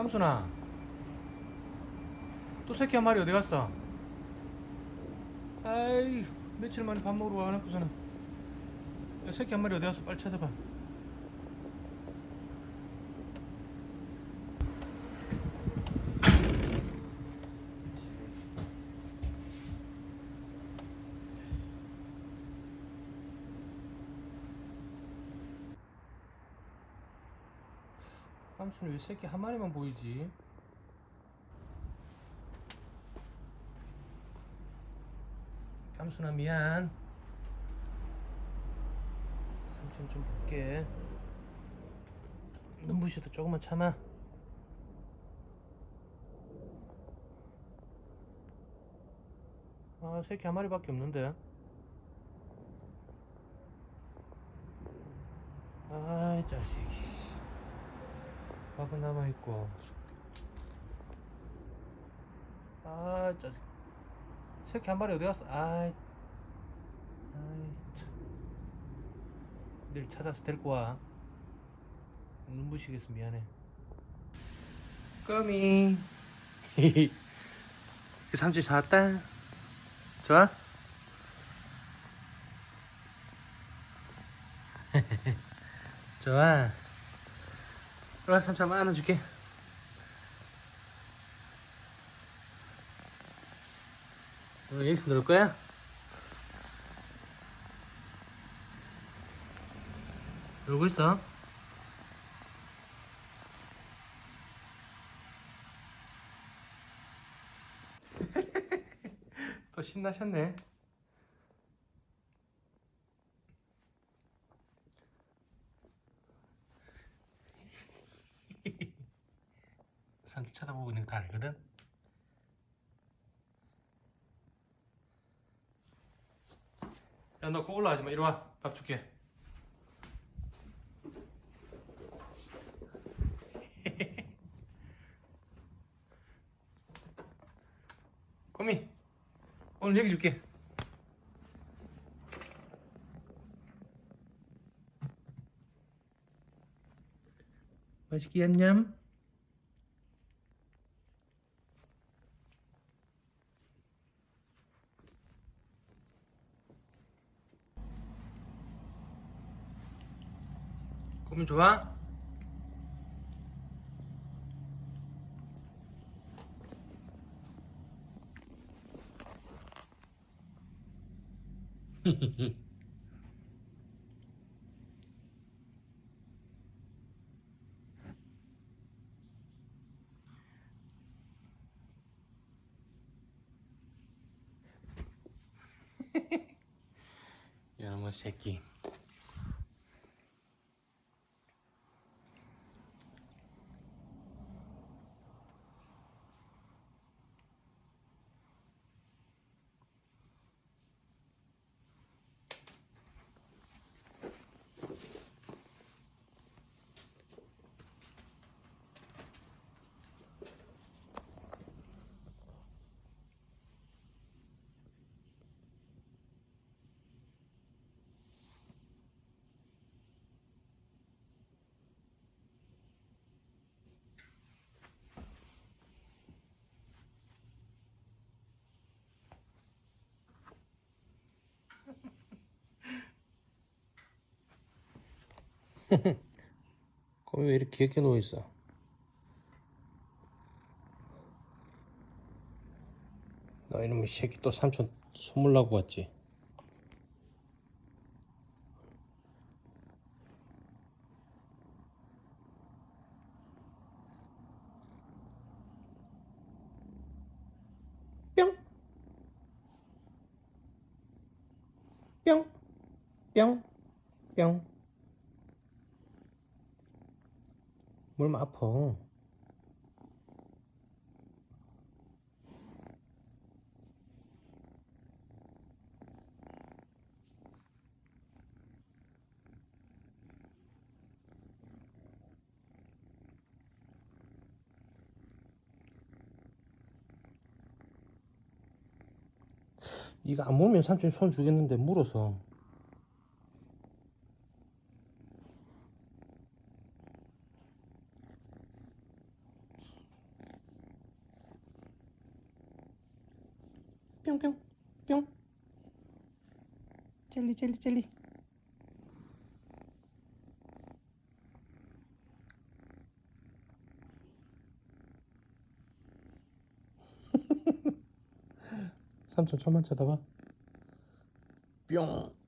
깜순아 또 새끼 한 마리 어디 갔어? 아이 며칠 만에 밥 먹으러 와놓고서는 야, 새끼 한 마리 어디 갔어? 빨리 찾아봐 깜순이 왜 새끼 한 마리만 보이지? 깜순아 미안. 삼촌 좀 볼게. 눈부셔도 조금만 참아. 아 새끼 한 마리밖에 없는데. 아이 자식이 밥은 남아있고. 아 자식 새끼 한 마리 어디 갔어? 아이. 아이 참. 내일 찾아서 데리고 와. 눈부시겠어 미안해. 꼬미. 그 삼촌 잡았다. 좋아? 좋아 그래 삼촌 한번 안아줄게 오늘 여기서 놀 거야? 놀고 있어? 또 신나셨네 삼촌 쳐 다 알거든? 야너 그거 올라가지 마. 이리 와 밥 줄게. 꼬미 오늘 여기 줄게. 맛있게 냠냠 꼬미 좋아? 이놈의 새끼 꼬미 왜 이렇게 귀엽게 누워있어? 너 이놈의 새끼 또 삼촌 선물 나고 왔지 뿅 뿅, 뿅, 뿅. 뭘 아파. 이거 안 물면 삼촌이 손 주겠는데 물어서. 뿅뿅 뿅. 젤리 젤리 젤리. 삼촌 천만 쳐다봐 뿅 뿅.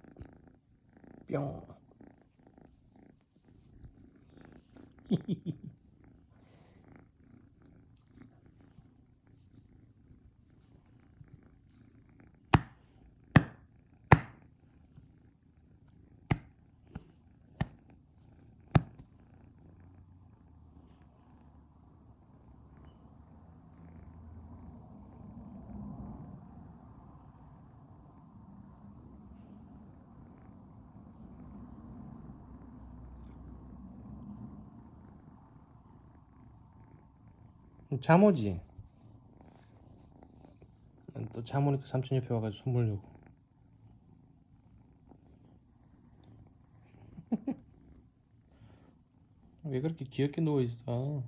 잠오지. 또 잠오니까 삼촌 옆에 와가지고 손 물려고. 왜 그렇게 귀엽게 누워 있어?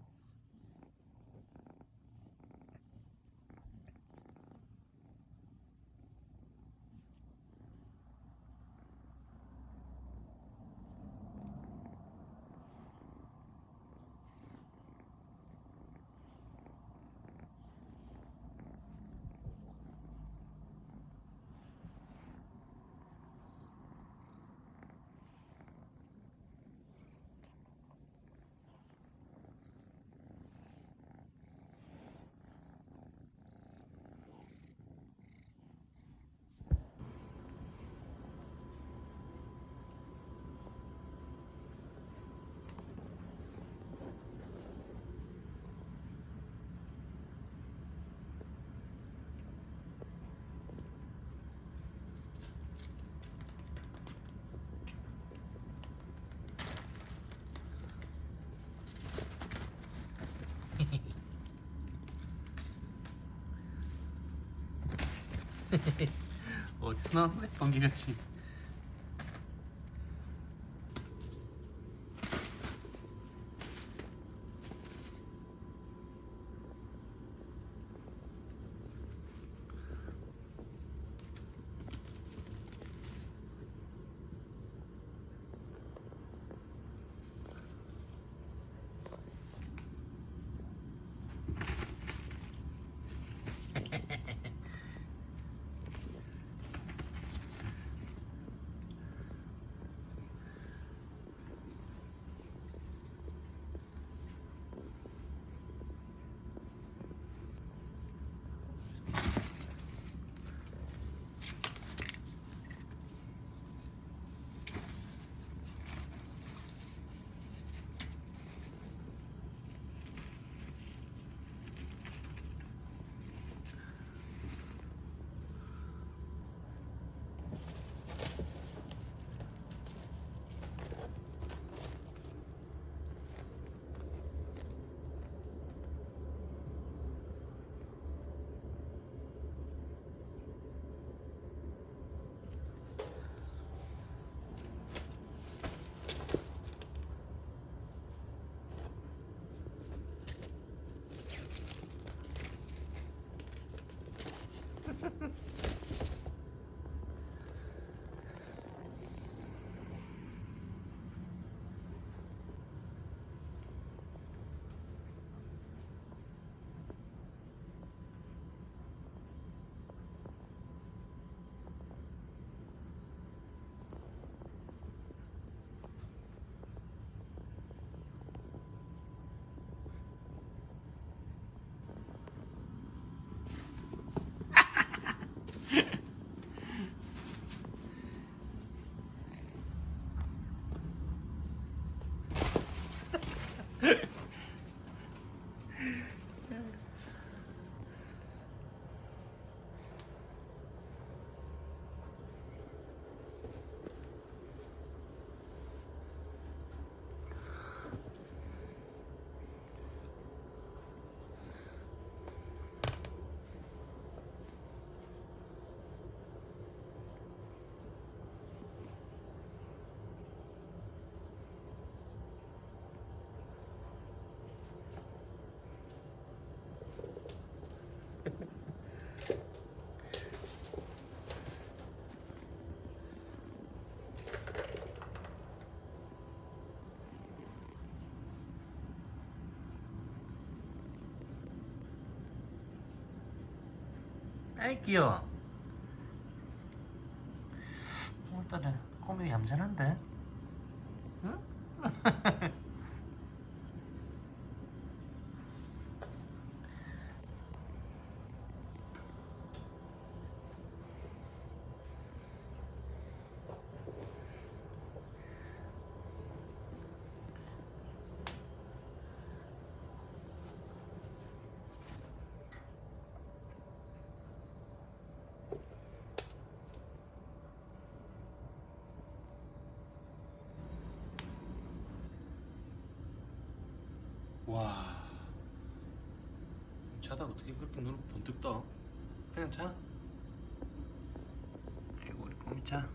어디서 나온 거야? 번개같이. 아이 귀여워 오늘따라 꼬미 얌전한데? 응? 와 자다가 어떻게 그렇게 눈을 번뜩 떠? 그냥 자 아이고 우리 꼬미 자